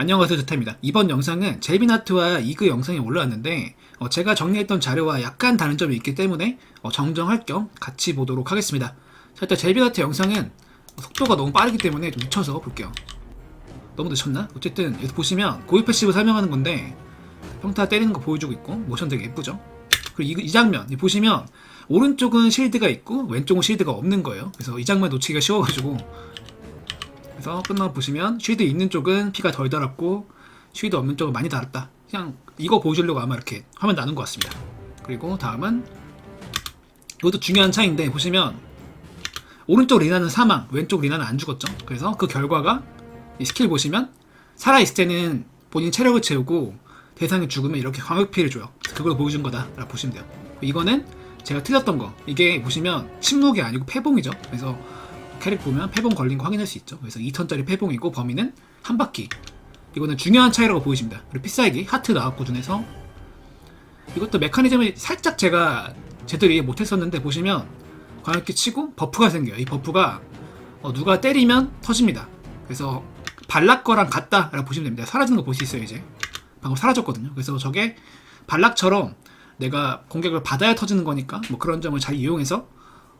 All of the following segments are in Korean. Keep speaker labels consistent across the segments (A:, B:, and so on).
A: 안녕하세요 조타입니다. 이번 영상은 제비나트와 이그 영상이 올라왔는데 어, 제가 정리했던 자료와 약간 다른 점이 있기 때문에 어, 정정할 겸 같이 보도록 하겠습니다. 자, 일단 제비나트 영상은 속도가 너무 빠르기 때문에 좀 늦춰서 볼게요. 너무 늦췄나? 어쨌든 여기 보시면 고유 패시브 설명하는 건데 평타 때리는 거 보여주고 있고 모션 되게 예쁘죠? 그리고 이, 이 장면 이 보시면 오른쪽은 실드가 있고 왼쪽은 실드가 없는 거예요. 그래서 이 장면 놓치기가 쉬워가지고 그래서 끝나고 보시면 쉴드 있는 쪽은 피가 덜 달았고 쉴드 없는 쪽은 많이 달았다. 그냥 이거 보여주려고 아마 이렇게 화면 나눈 것 같습니다. 그리고 다음은 이것도 중요한 차이인데 보시면 오른쪽 리나는 사망, 왼쪽 리나는 안 죽었죠. 그래서 그 결과가 이 스킬 보시면 살아있을 때는 본인 체력을 채우고 대상이 죽으면 이렇게 광역 피해를 줘요. 그걸 보여준 거다라고 보시면 돼요. 이거는 제가 틀렸던 거. 이게 보시면 침묵이 아니고 패봉이죠. 그래서 캐릭 보면 패봉 걸린 거 확인할 수 있죠. 그래서 2턴짜리 패봉이고 범위는 한 바퀴. 이거는 중요한 차이라고 보여집니다. 그리고 피싸기 하트 나왔고 중에서 이것도 메커니즘을 살짝 제가 제대로 이해 못했었는데 보시면 광역기 치고 버프가 생겨요. 이 버프가 어, 누가 때리면 터집니다. 그래서 발락 거랑 같다라고 보시면 됩니다. 사라지는 거 볼 수 있어요 이제. 방금 사라졌거든요. 그래서 저게 발락처럼 내가 공격을 받아야 터지는 거니까 뭐 그런 점을 잘 이용해서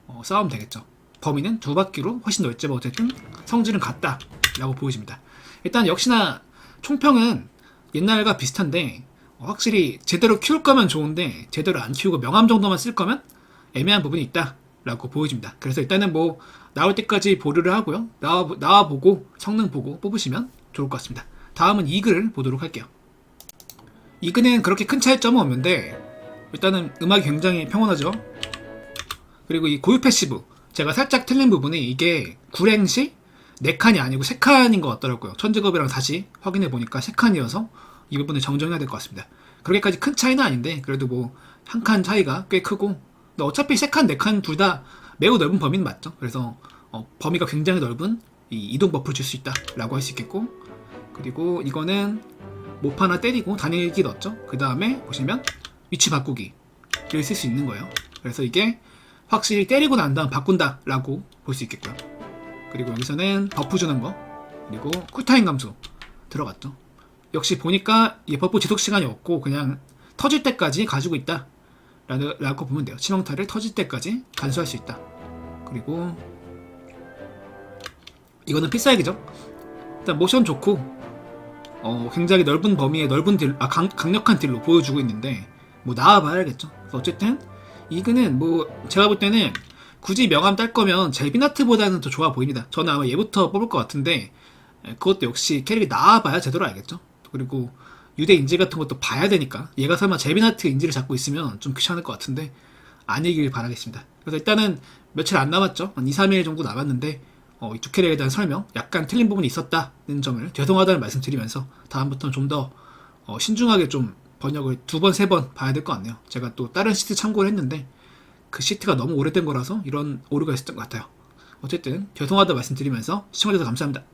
A: 어, 싸우면 되겠죠. 범위는 두 바퀴로 훨씬 넓지만 어쨌든 성질은 같다라고 보여집니다. 일단 역시나 총평은 옛날과 비슷한데 어, 확실히 제대로 키울 거면 좋은데 제대로 안 키우고 명함 정도만 쓸 거면 애매한 부분이 있다라고 보여집니다. 그래서 일단은 뭐 나올 때까지 보류를 하고요. 나와, 나와 보고 성능 보고 뽑으시면 좋을 것 같습니다. 다음은 이 글을 보도록 할게요. 이 글은 그렇게 큰 차이점은 없는데 일단은 음악이 굉장히 평온하죠. 그리고 이 고유 패시브 제가 살짝 틀린 부분이 이게 구랭시 4칸이 아니고 3칸인 것 같더라고요. 천직업이랑 다시 확인해 보니까 3칸이어서 이 부분을 정정해야 될 것 같습니다. 그렇게까지 큰 차이는 아닌데 그래도 뭐 한 칸 차이가 꽤 크고 근데 어차피 3칸, 4칸 둘 다 매우 넓은 범위는 맞죠. 그래서 어, 범위가 굉장히 넓은 이 이동 버프를 줄 수 있다라고 할 수 있겠고 그리고 이거는 못 하나 때리고 단일기 넣었죠. 그 다음에 보시면 위치 바꾸기를 쓸 수 있는 거예요. 그래서 이게 확실히 때리고 난 다음 바꾼다라고 볼 수 있겠고요. 그리고 여기서는 버프 주는 거 그리고 쿨타임 감소 들어갔죠. 역시 보니까 이 버프 지속 시간이 없고 그냥 터질 때까지 가지고 있다 라고 보면 돼요. 치명타를 터질 때까지 간수할 수 있다. 그리고 이거는 필살기죠. 일단 모션 좋고 어, 굉장히 넓은 범위의 넓은 딜, 아 강, 강력한 딜로 보여주고 있는데 뭐 나와봐야겠죠. 어쨌든 이그는 뭐 제가 볼 때는 굳이 명함 딸 거면 제비나트보다는 더 좋아 보입니다. 저는 아마 얘부터 뽑을 것 같은데 에, 그것도 역시 캐릭이 나와봐야 제대로 알겠죠. 그리고 유대 인지 같은 것도 봐야 되니까 얘가 설마 제비나트 인지를 잡고 있으면 좀 귀찮을 것 같은데 아니길 바라겠습니다. 그래서 일단은 며칠 안 남았죠. 한 2, 3일 정도 남았는데 어, 이두 캐릭에 대한 설명 약간 틀린 부분이 있었다는 점을 죄송하다는 말씀 드리면서 다음부터는 좀더 어, 신중하게 좀 번역을 두 번, 세 번 봐야 될 것 같네요. 제가 또 다른 시트 참고를 했는데 그 시트가 너무 오래된 거라서 이런 오류가 있었던 것 같아요. 어쨌든 죄송하다 말씀드리면서 시청해주셔서 감사합니다.